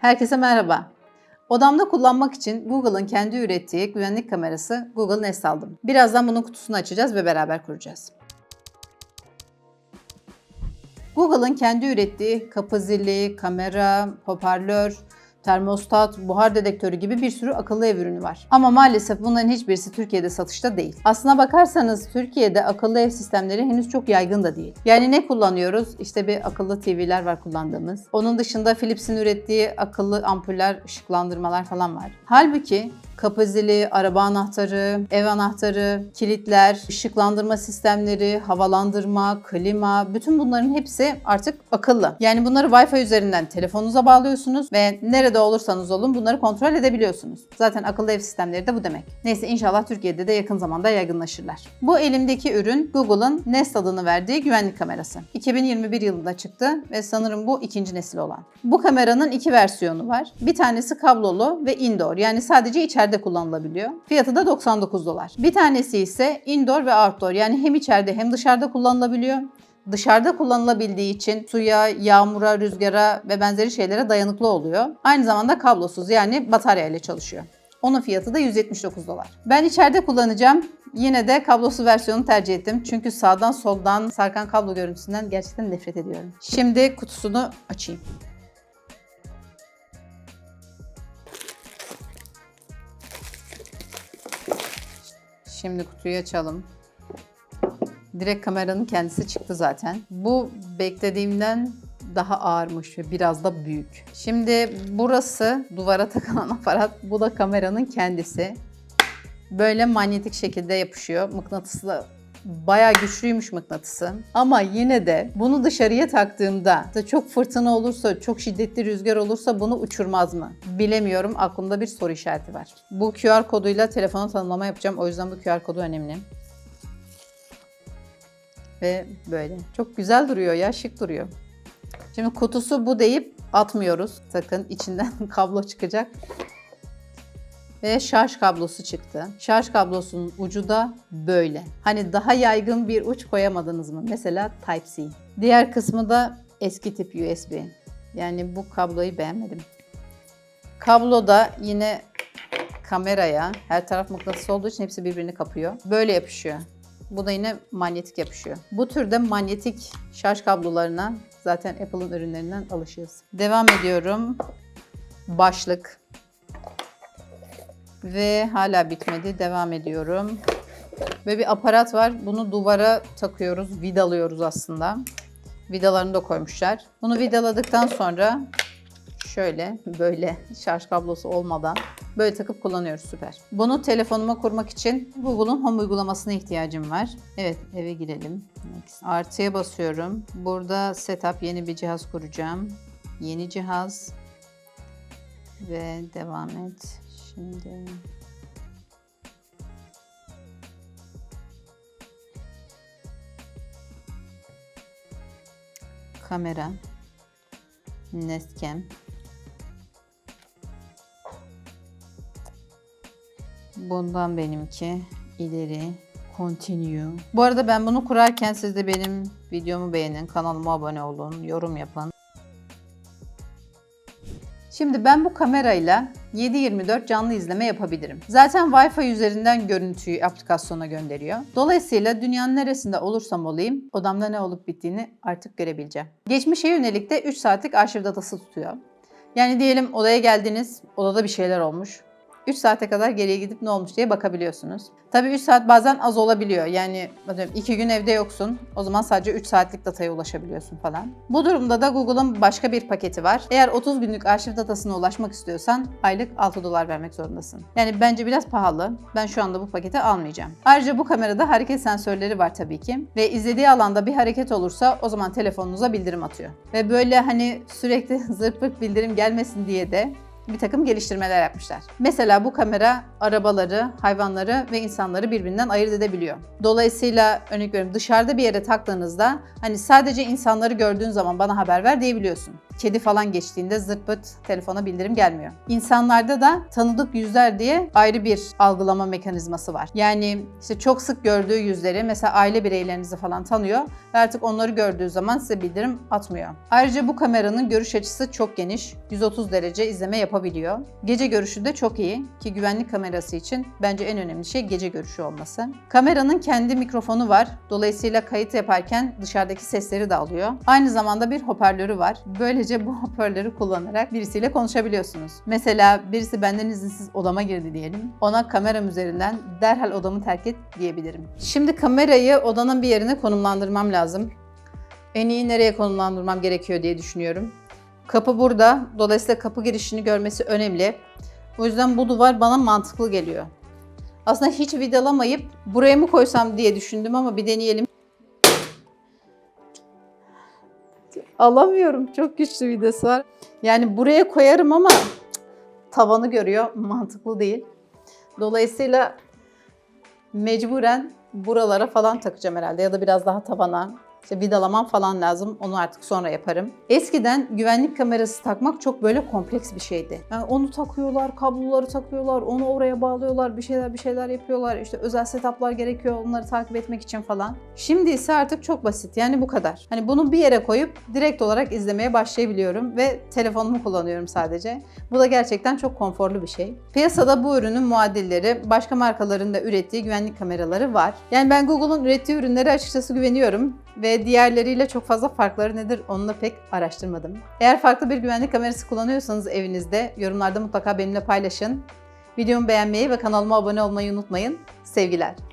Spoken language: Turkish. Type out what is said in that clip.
Herkese merhaba. Odamda kullanmak için Google'ın kendi ürettiği güvenlik kamerası Google Nest aldım. Birazdan bunun kutusunu açacağız ve beraber kuracağız. Google'ın kendi ürettiği kapı zili, kamera, hoparlör, termostat, buhar dedektörü gibi bir sürü akıllı ev ürünü var. Ama maalesef bunların hiçbirisi Türkiye'de satışta değil. Aslına bakarsanız Türkiye'de akıllı ev sistemleri henüz çok yaygın da değil. Yani ne kullanıyoruz? İşte bir akıllı TV'ler var kullandığımız. Onun dışında Philips'in ürettiği akıllı ampuller, ışıklandırmalar falan var. Halbuki kapı zili, araba anahtarı, ev anahtarı, kilitler, ışıklandırma sistemleri, havalandırma, klima, bütün bunların hepsi artık akıllı. Yani bunları Wi-Fi üzerinden telefonunuza bağlıyorsunuz ve nerede olursanız olun bunları kontrol edebiliyorsunuz. Zaten akıllı ev sistemleri de bu demek. Neyse inşallah Türkiye'de de yakın zamanda yaygınlaşırlar. Bu elimdeki ürün Google'ın Nest adını verdiği güvenlik kamerası. 2021 yılında çıktı ve sanırım bu ikinci nesil olan. Bu kameranın iki versiyonu var. Bir tanesi kablolu ve indoor yani sadece içeride kullanılabiliyor. Fiyatı da 99 dolar. Bir tanesi ise indoor ve outdoor yani hem içeride hem dışarıda kullanılabiliyor. Dışarıda kullanılabildiği için suya, yağmura, rüzgara ve benzeri şeylere dayanıklı oluyor. Aynı zamanda kablosuz yani batarya ile çalışıyor. Onun fiyatı da 179 dolar. Ben içeride kullanacağım. Yine de kablosuz versiyonu tercih ettim. Çünkü sağdan soldan sarkan kablo görüntüsünden gerçekten nefret ediyorum. Şimdi kutusunu açayım. Şimdi kutuyu açalım. Direkt kameranın kendisi çıktı zaten. Bu beklediğimden daha ağırmış ve biraz da büyük. Şimdi burası duvara takılan aparat. Bu da kameranın kendisi. Böyle manyetik şekilde yapışıyor. Mıknatıslı bayağı güçlüymüş mıknatısı. Ama yine de bunu dışarıya taktığımda da çok fırtına olursa, çok şiddetli rüzgar olursa bunu uçurmaz mı? Bilemiyorum. Aklımda bir soru işareti var. Bu QR koduyla telefona tanımlama yapacağım. O yüzden bu QR kodu önemli. Ve böyle. Çok güzel duruyor ya, şık duruyor. Şimdi kutusu bu deyip atmıyoruz. Sakın içinden kablo çıkacak. Ve şarj kablosu çıktı. Şarj kablosunun ucu da böyle. Hani daha yaygın bir uç koyamadınız mı? Mesela Type-C. Diğer kısmı da eski tip USB. Yani bu kabloyu beğenmedim. Kablo da yine kameraya, her taraf mıknatıs olduğu için hepsi birbirini kapıyor. Böyle yapışıyor. Bu da yine manyetik yapışıyor. Bu türde manyetik şarj kablolarına zaten Apple'ın ürünlerinden alışığız. Devam ediyorum. Başlık. Ve hala bitmedi. Devam ediyorum. Ve bir aparat var. Bunu duvara takıyoruz. Vidalıyoruz aslında. Vidalarını da koymuşlar. Bunu vidaladıktan sonra şöyle böyle şarj kablosu olmadan böyle takıp kullanıyoruz süper. Bunu telefonuma kurmak için Google'un Home uygulamasına ihtiyacım var. Evet eve girelim. Next. Artıya basıyorum. Burada setup yeni bir cihaz kuracağım. Yeni cihaz ve devam et. Şimdi kamera Nestcam Bundan benimki ileri continue. Bu arada ben bunu kurarken siz de benim videomu beğenin, kanalıma abone olun, yorum yapın. Şimdi ben bu kamerayla 7/24 canlı izleme yapabilirim. Zaten Wi-Fi üzerinden görüntüyü aplikasyona gönderiyor. Dolayısıyla dünyanın neresinde olursam olayım odamda ne olup bittiğini artık görebileceğim. Geçmişe yönelik de 3 saatlik arşiv datası tutuyor. Yani diyelim odaya geldiniz, odada bir şeyler olmuş. 3 saate kadar geriye gidip ne olmuş diye bakabiliyorsunuz. Tabii 3 saat bazen az olabiliyor. Yani 2 gün evde yoksun. O zaman sadece 3 saatlik dataya ulaşabiliyorsun falan. Bu durumda da Google'ın başka bir paketi var. Eğer 30 günlük arşiv datasına ulaşmak istiyorsan aylık 6 dolar vermek zorundasın. Yani bence biraz pahalı. Ben şu anda bu paketi almayacağım. Ayrıca bu kamerada hareket sensörleri var tabii ki. Ve izlediği alanda bir hareket olursa o zaman telefonunuza bildirim atıyor. Ve böyle hani sürekli zırt pırt bildirim gelmesin diye de bir takım geliştirmeler yapmışlar. Mesela bu kamera arabaları, hayvanları ve insanları birbirinden ayırt edebiliyor. Dolayısıyla örnek veriyorum dışarıda bir yere taktığınızda hani sadece insanları gördüğün zaman bana haber ver diyebiliyorsun. kedi falan geçtiğinde zırt pırt telefona bildirim gelmiyor. İnsanlarda da tanıdık yüzler diye ayrı bir algılama mekanizması var. Yani işte çok sık gördüğü yüzleri mesela aile bireylerinizi falan tanıyor ve artık onları gördüğü zaman size bildirim atmıyor. Ayrıca bu kameranın görüş açısı çok geniş. 130 derece izleme yapabiliyor. Gece görüşü de çok iyi ki güvenlik kamerası için bence en önemli şey gece görüşü olması. Kameranın kendi mikrofonu var. Dolayısıyla kayıt yaparken dışarıdaki sesleri de alıyor. Aynı zamanda bir hoparlörü var. Böylece bu hoparlörü kullanarak birisiyle konuşabiliyorsunuz. Mesela birisi benden izinsiz odama girdi diyelim. Ona kameram üzerinden derhal odamı terk et diyebilirim. Şimdi kamerayı odanın bir yerine konumlandırmam lazım. En iyi nereye konumlandırmam gerekiyor diye düşünüyorum. Kapı burada. Dolayısıyla kapı girişini görmesi önemli. O yüzden bu duvar bana mantıklı geliyor. Aslında hiç vidalamayıp buraya mı koysam diye düşündüm ama bir deneyelim. Alamıyorum. Çok güçlü vidası var. Yani buraya koyarım ama tavanı görüyor. Mantıklı değil. Dolayısıyla mecburen buralara falan takacağım herhalde ya da biraz daha tavana. İşte vidalamam falan lazım. Onu artık sonra yaparım. Eskiden güvenlik kamerası takmak çok böyle kompleks bir şeydi. Yani onu takıyorlar, kabloları takıyorlar, onu oraya bağlıyorlar, bir şeyler bir şeyler yapıyorlar. İşte özel setuplar gerekiyor onları takip etmek için falan. Şimdi ise artık çok basit. Yani bu kadar. Hani bunu bir yere koyup direkt olarak izlemeye başlayabiliyorum ve telefonumu kullanıyorum sadece. Bu da gerçekten çok konforlu bir şey. Piyasada bu ürünün muadilleri, başka markaların da ürettiği güvenlik kameraları var. Yani ben Google'un ürettiği ürünlere açıkçası güveniyorum ve diğerleriyle çok fazla farkları nedir onu da pek araştırmadım. Eğer farklı bir güvenlik kamerası kullanıyorsanız evinizde yorumlarda mutlaka benimle paylaşın. Videomu beğenmeyi ve kanalıma abone olmayı unutmayın. Sevgiler.